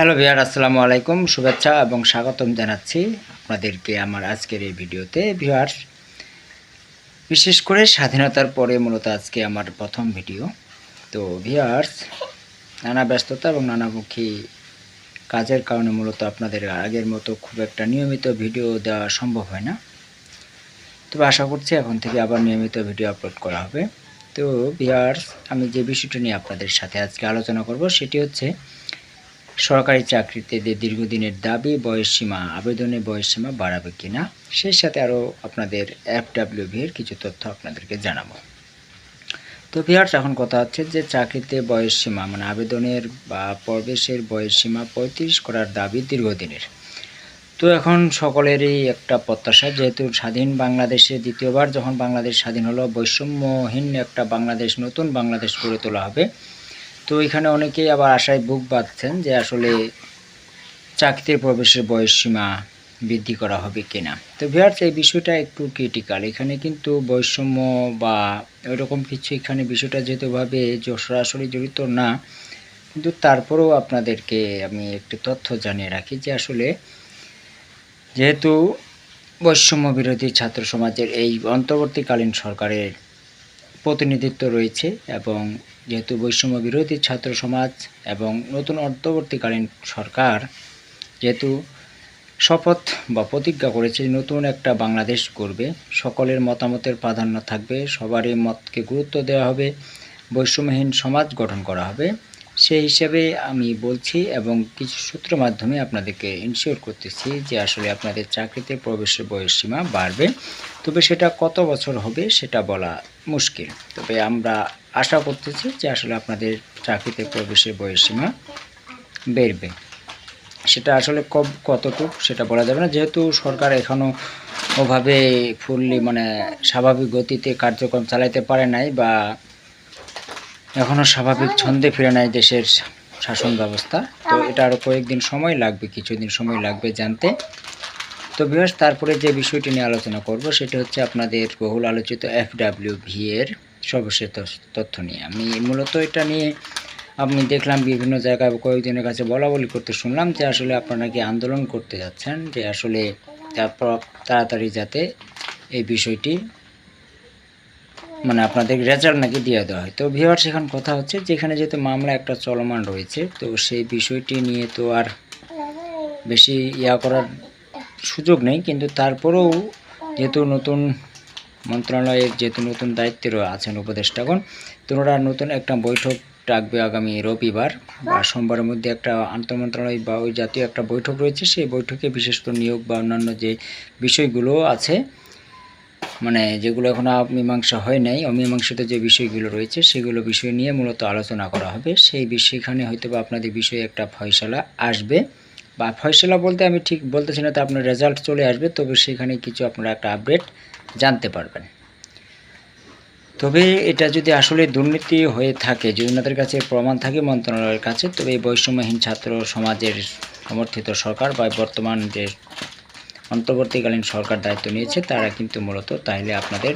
Hello Bihar আসসালামু আলাইকুম, শুভেচ্ছা এবং স্বাগতম জানাচ্ছি আপনাদেরকে আমার আজকের এই ভিডিওতে। বিহার বিশেষ করে স্বাধীনতার পরে মূলত আজকে আমার প্রথম ভিডিও। তো ভিয়ার্স নানা ব্যস্ততা এবং নানামুখী কাজের কারণে মূলত আপনাদের আগের মতো খুব একটা নিয়মিত ভিডিও দেওয়া সম্ভব হয় না। তবে আশা করছি এখন থেকে আবার নিয়মিত ভিডিও আপলোড করা হবে। তো ভিয়ার্স আমি যে বিষয়টি নিয়ে আপনাদের সাথে আজকে আলোচনা করব সেটি হচ্ছে সরকারি চাকরিতে দীর্ঘদিনের দাবি, বয়সসীমা, আবেদনের বয়সসীমা বাড়াবে কিনা, সেই সাথে আরও আপনাদের এফডাব্লিউভি এর কিছু তথ্য আপনাদেরকে জানাব। তো ভিয়ার্স এখন কথা হচ্ছে যে চাকরিতে বয়সসীমা মানে আবেদনের বা প্রবেশের বয়সসীমা পঁয়ত্রিশ করার দাবি দীর্ঘদিনের। তো এখন সকলেরই একটা প্রত্যাশা, যেহেতু স্বাধীন বাংলাদেশে দ্বিতীয়বার যখন বাংলাদেশ স্বাধীন হলো, বৈষম্যহীন একটা বাংলাদেশ, নতুন বাংলাদেশ গড়ে তোলা হবে তো এখানে অনেকেই আবার আশায় বুক বাঁধছেন যে আসলে চাকরিতে প্রবেশের বয়সসীমা বৃদ্ধি করা হবে কিনা। তো ভিয়ার্স এই বিষয়টা একটু ক্রিটিক্যাল এখানে কিন্তু বৈষম্য বা ওইরকম কিছু এখানে বিষয়টা যেহেতুভাবে সরাসরি জড়িত না, কিন্তু তারপরেও আপনাদেরকে আমি একটি তথ্য জানিয়ে রাখি যে আসলে যেহেতু বৈষম্য বিরোধী ছাত্র সমাজের এই অন্তর্বর্তীকালীন সরকারের প্রতিনিধিত্ব রয়েছে এবং যেহেতু বৈষম্য বিরোধী ছাত্র সমাজ এবং নতুন অন্তর্বর্তীকালীন সরকার যেহেতু শপথ বা প্রতিজ্ঞা করেছে নতুন একটা বাংলাদেশ করবে সকলের মতামতের প্রাধান্য থাকবে, সবারই মতকে গুরুত্ব দেওয়া হবে, বৈষম্যহীন সমাজ গঠন করা হবে। সেই হিসাবে আমি বলছি এবং কিছু সূত্র মাধ্যমে আপনাদেরকে ইনশিওর করতেছি যে আসলে আপনাদের চাকরিতে প্রবেশের বয়সসীমা বাড়বে। তবে সেটা কত বছর হবে সেটা বলা মুশকিল। তবে আমরা আশা করতেছি যে আসলে আপনাদের চাকরিতে প্রবেশের বয়সসীমা বেড়বে। সেটা আসলে কব, কতটুক সেটা বলা যাবে না। যেহেতু সরকার এখনও ওভাবে ফুললি মানে স্বাভাবিক গতিতে কার্যক্রম চালাইতে পারে নাই বা এখনও স্বাভাবিক ছন্দে ফিরে নাই দেশের শাসন ব্যবস্থা, তো এটা আরও কয়েকদিন সময় লাগবে, কিছুদিন সময় লাগবে জানতে। তো বিহাস তারপরে যে বিষয়টি নিয়ে আলোচনা করব, সেটা হচ্ছে আপনাদের বহুল আলোচিত এফ ডাব্লিউ ভি এর সর্বশেষ তথ্য- নিয়ে। আমি মূলত এটা নিয়ে আপনি দেখলাম বিভিন্ন জায়গায় কয়েকজনের কাছে বলা বলি করতে শুনলাম যে আসলে আপনারা কি আন্দোলন করতে যাচ্ছেন, যে আসলে তারপর তাড়াতাড়ি যাতে এই বিষয়টি মানে আপনাদের রেজাল্ট নাকি দিয়ে দেওয়া হয়। তো ভিওয়ার সেখানে কথা হচ্ছে যেখানে যেহেতু মামলা একটা চলমান রয়েছে, তো সেই বিষয়টি নিয়ে তো আর বেশি ইয়া করার সুযোগ নেই, কিন্তু তারপরেও যেহেতু নতুন মন্ত্রণালয়ের যেহেতু নতুন দায়িত্বে আছেন উপদেষ্টাগণ, তোমরা নতুন একটা বৈঠক ডাকবে আগামী রবিবার বা সোমবারের মধ্যে একটা আন্তঃমন্ত্রণালয় বা ওই জাতীয় একটা বৈঠক রয়েছে, সেই বৈঠকে বিশেষ করে নিয়োগ বা অন্যান্য যে বিষয়গুলো আছে মানে যেগুলো এখনও মীমাংসা হয় নাই, অমীমাংসিত যে বিষয়গুলো রয়েছে, সেগুলো বিষয় নিয়ে মূলত আলোচনা করা হবে। সেই বিষয়খানে হয়তো বা আপনাদের বিষয়ে একটা ফয়সলা আসবে। বা ফয়সলা বলতে আমি ঠিক বলতেছি না, তো আপনার রেজাল্ট চলে আসবে, তবে সেখানে কিছু আপনারা একটা আপডেট জানতে পারবেন। তবে এটা যদি আসলে দুর্নীতি হয়ে থাকে, যদি ওনাদের কাছে প্রমাণ থাকে মন্ত্রণালয়ের কাছে, তবে এই বৈষম্যহীন ছাত্র সমাজের সমর্থিত সরকার বা বর্তমান যে অন্তর্বর্তীকালীন সরকার দায়িত্ব নিয়েছে, তারা কিন্তু মূলত তাহলে আপনাদের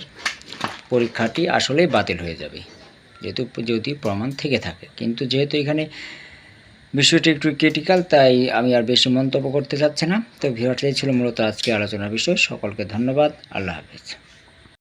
পরীক্ষাটি আসলেই বাতিল হয়ে যাবে। যেহেতু, যদি প্রমাণ থেকে থাকে। কিন্তু যেহেতু এখানে বিষয়টি একটু ক্রিটিক্যাল তাই আমি আর বেশি মন্তব্য করতে চাচ্ছি না। তো ভিডিওটাই ছিল মূলত আজকে আলোচনার বিষয়। সকলকে ধন্যবাদ। আল্লাহ হাফেজ।